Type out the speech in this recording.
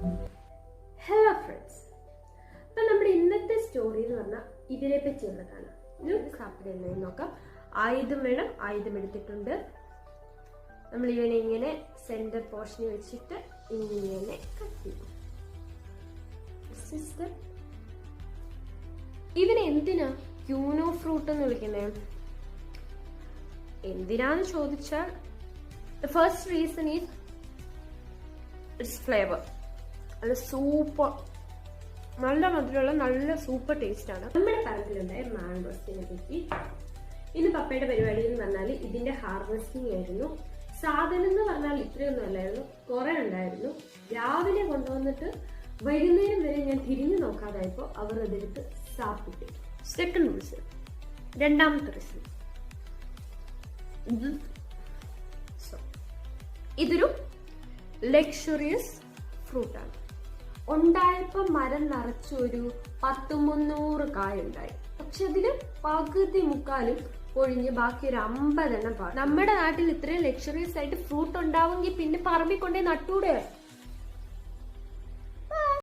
Hello friends അപ്പം നമ്മുടെ ഇന്നത്തെ സ്റ്റോറി എന്ന് പറഞ്ഞാൽ ഇതിനെ പറ്റിയുള്ളതാണ് ഇത് എന്ന് നോക്കാം. ആയുധം വേണം. ആയുധം എടുത്തിട്ടുണ്ട്. നമ്മൾ ഇവനെ ഇങ്ങനെ സെന്റർ പോർഷനിൽ വെച്ചിട്ട് ഇങ്ങനെ കട്ട് സിസ്റ്റർ ഇതിനെ എന്തിനാ ക്യൂനോ ഫ്രൂട്ട് എന്ന് വിളിക്കുന്നത് എന്തിനാന്ന് ചോദിച്ചാൽ first reason is its flavour നല്ല സൂപ്പർ നല്ല മധുരമുള്ള നല്ല സൂപ്പർ ടേസ്റ്റ് ആണ്. നമ്മുടെ പറമ്പിലുണ്ടായ മാംഗോസിനെ പറ്റി ഇന്ന് പപ്പയുടെ പരിപാടി എന്ന് പറഞ്ഞാൽ ഇതിന്റെ ഹാർവെസ്റ്റിംഗ് ആയിരുന്നു. സാധനം എന്ന് പറഞ്ഞാൽ ഇത്രയൊന്നും അല്ലായിരുന്നു. കുറെ ഉണ്ടായിരുന്നു. രാവിലെ കൊണ്ടുവന്നിട്ട് വൈകുന്നേരം വരെ ഞാൻ തിരിഞ്ഞു നോക്കാതായപ്പോൾ അവർ അതെടുത്ത് സാപ്പിട്ടു. സെക്കൻഡ് റിസൾട്ട് രണ്ടാമത്തെ സോ ഇതൊരു ലക്ഷറിയസ് ഫ്രൂട്ടാണ് ഉണ്ടായപ്പോൾ മരം നിറച്ചു ഒരു പത്ത് മുന്നൂറ് കായ ഉണ്ടായി. പക്ഷെ അതിൽ പകുതി മുക്കാലും പൊഴിഞ്ഞ് ബാക്കി ഒരു അമ്പതെണ്ണം നമ്മുടെ നാട്ടിൽ ഇത്രയും ലക്ഷറീസ് ആയിട്ട് ഫ്രൂട്ട് ഉണ്ടാവുമെങ്കിൽ പിന്നെ പറമ്പിൽ കൊണ്ടേ നട്ടൂടെ?